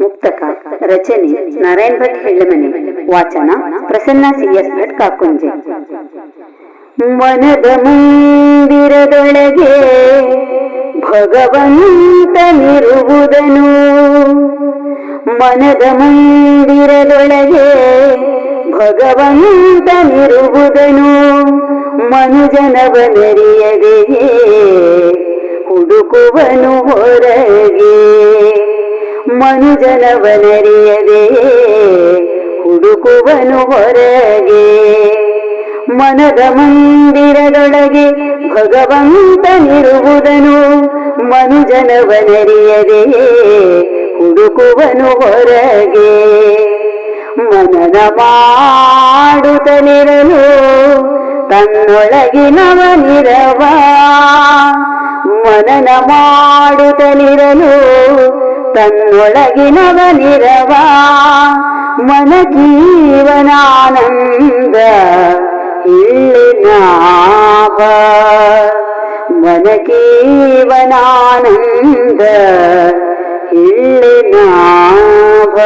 ಮುಕ್ತಕ. ರಚನೆ, ನಾರಾಯಣ್ ಭಟ್ ಹೆಳ್ಳಮನೆ. ವಾಚನ, Prasanna C S Bhat Kakunje. ಮನದ ಮಂದಿರದೊಳಗೆ ಭಗವಂತನಿರುವುದನು ಮನದ ಮಂದಿರದೊಳಗೆ ಭಗವಂತನಿರುವುದನು ಮನುಜನವನರಿಯದೆಯೇ ಹುಡುಕುವನು ಹೊರಗೆ. ಮನುಜನವನರಿಯದೆ ಹುಡುಕುವನು ಹೊರಗೆ. ಮನದ ಮಂದಿರದೊಳಗೆ ಭಗವಂತನಿರುವುದನು ಮನುಜನವನರಿಯದೆ ಹುಡುಕುವನು ಹೊರಗೆ. ಮನನ ಮಾಡುತ್ತಲಿರಲು ತನ್ನೊಳಗಿನವನಿರವ. ಮನನ ಮಾಡುತ್ತಲಿರಲು ತನ್ನೊಳಗಿನವನಿರವ ಮನಕೀವನಾನಂದ ಇಲ್ಲಿನಾಭ ಮನಕೀವನಾನಂದ ಇಲ್ಲಿನಾಭ